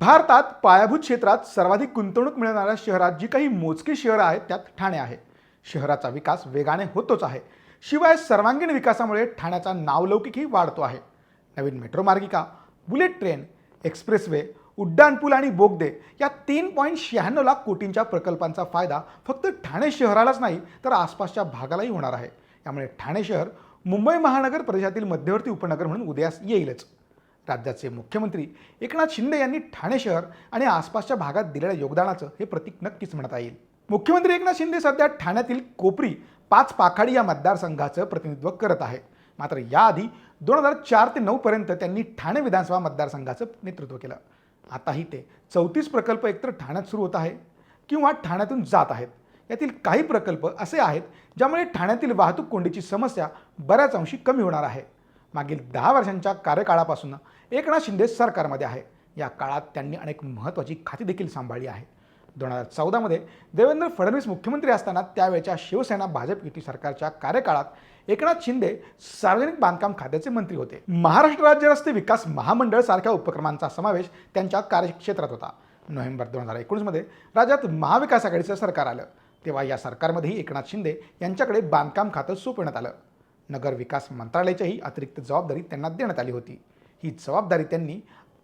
भारतात पायाभूत क्षेत्रात सर्वाधिक गुंतवणूक मिळणाऱ्या शहरात जी काही मोजकी शहरं आहेत त्यात ठाणे आहे. शहराचा विकास वेगाने होतोच आहे. शिवाय सर्वांगीण विकासामुळे ठाण्याचा नावलौकिकही वाढतो आहे. नवीन मेट्रो मार्गिका बुलेट ट्रेन एक्सप्रेसवे उड्डाणपूल आणि बोगदे या तीन पॉईंट शहाण्णव लाख कोटींच्या प्रकल्पांचा फायदा फक्त ठाणे शहरालाच नाही तर आसपासच्या भागालाही होणार आहे. यामुळे ठाणे शहर मुंबई महानगर प्रदेशातील मध्यवर्ती उपनगर म्हणून उदयास येईलच. राज्याचे मुख्यमंत्री एकनाथ शिंदे यांनी ठाणे शहर आणि आसपासच्या भागात दिलेल्या योगदानाचं हे प्रतीक नक्कीच म्हणता येईल. मुख्यमंत्री एकनाथ शिंदे सध्या ठाण्यातील कोपरी पाच पाखाडी या मतदारसंघाचं प्रतिनिधित्व करत आहे. मात्र याआधी दोन हजार चार ते नऊपर्यंत त्यांनी ठाणे विधानसभा मतदारसंघाचं नेतृत्व केलं. आताही ते चौतीस प्रकल्प एकतर ठाण्यात सुरू होत आहे किंवा ठाण्यातून जात आहेत. यातील काही प्रकल्प असे आहेत ज्यामुळे ठाण्यातील वाहतूक कोंडीची समस्या बऱ्याच अंशी कमी होणार आहे. मागील दहा वर्षांच्या कार्यकाळापासून एकनाथ शिंदे सरकारमध्ये आहे. या काळात त्यांनी अनेक महत्त्वाची खाती देखील सांभाळली आहे. दोन हजार चौदामध्ये देवेंद्र फडणवीस मुख्यमंत्री असताना त्यावेळच्या शिवसेना भाजप युती सरकारच्या कार्यकाळात एकनाथ शिंदे सार्वजनिक बांधकाम खात्याचे मंत्री होते. महाराष्ट्र राज्य रस्ते विकास महामंडळ सारख्या उपक्रमांचा समावेश त्यांच्या कार्यक्षेत्रात होता. नोव्हेंबर दोन हजार एकोणीसमध्ये राज्यात महाविकास आघाडीचं सरकार आलं. तेव्हा या सरकारमध्येही एकनाथ शिंदे यांच्याकडे बांधकाम खातं सोपवण्यात आलं. नगर विकास मंत्रालयाचीही अतिरिक्त जबाबदारी त्यांना देण्यात आली होती. ही जबाबदारी त्यांनी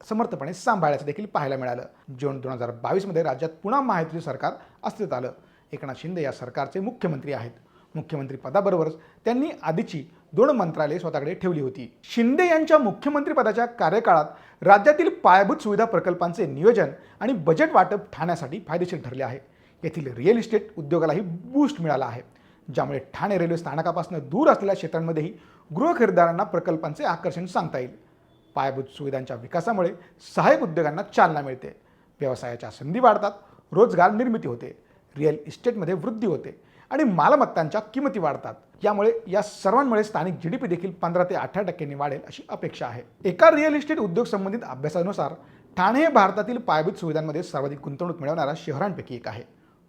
समर्थपणे सांभाळल्याचं देखील पाहायला मिळालं. जून दोन हजार बावीसमध्ये राज्यात पुन्हा महायुतीचे सरकार अस्तित्वात आलं. एकनाथ शिंदे या सरकारचे मुख्यमंत्री आहेत. मुख्यमंत्री पदाबरोबरच त्यांनी आधीची दोन मंत्रालये स्वतःकडे ठेवली होती. शिंदे यांच्या मुख्यमंत्री पदाच्या कार्यकाळात राज्यातील पायाभूत सुविधा प्रकल्पांचे नियोजन आणि बजेट वाटप ठाण्यासाठी फायदेशीर ठरले आहे. येथील रिअल इस्टेट उद्योगालाही बूस्ट मिळाला आहे. ज्यामुळे ठाणे रेल्वे स्थानकापासून दूर असलेल्या क्षेत्रांमध्येही गृहखरीदारांना प्रकल्पांचे आकर्षण सांगता येईल. पायाभूत सुविधांच्या विकासामुळे सहाय्यक उद्योगांना चालना मिळते. व्यवसायाच्या संधी वाढतात रोजगार निर्मिती होते रिअल इस्टेटमध्ये वृद्धी होते आणि मालमत्तांच्या किमती वाढतात. यामुळे या सर्वांमुळे स्थानिक जी डी पी देखील पंधरा ते अठरा टक्क्यांनी वाढेल अशी अपेक्षा आहे. एका रिअल इस्टेट उद्योग संबंधित अभ्यासानुसार ठाणे हे भारतातील पायाभूत सुविधांमध्ये सर्वाधिक गुंतवणूक मिळवणाऱ्या शहरांपैकी एक आहे.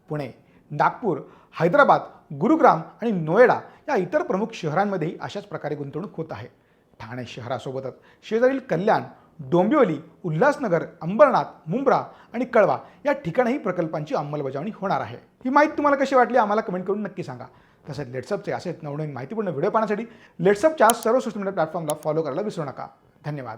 पुणे नागपूर हैदराबाद गुरुग्राम आणि नोएडा या इतर प्रमुख शहरांमध्येही अशाच प्रकारे गुंतवणूक होत आहे. ठाणे शहरासोबतच. शेजारील कल्याण डोंबिवली उल्हासनगर अंबरनाथ मुंब्रा आणि कळवा या ठिकाणीही प्रकल्पांची अंमलबजावणी होणार आहे. ही माहिती तुम्हाला कशी वाटली आम्हाला कमेंट करून नक्की सांगा. तसेच लेट्सअपचे असेच नवनवीन माहितीपूर्ण व्हिडिओ पाहण्यासाठी लेट्सअपच्या सर्व सोशल मीडिया प्लॅटफॉर्मला फॉलो करायला विसरू नका. धन्यवाद.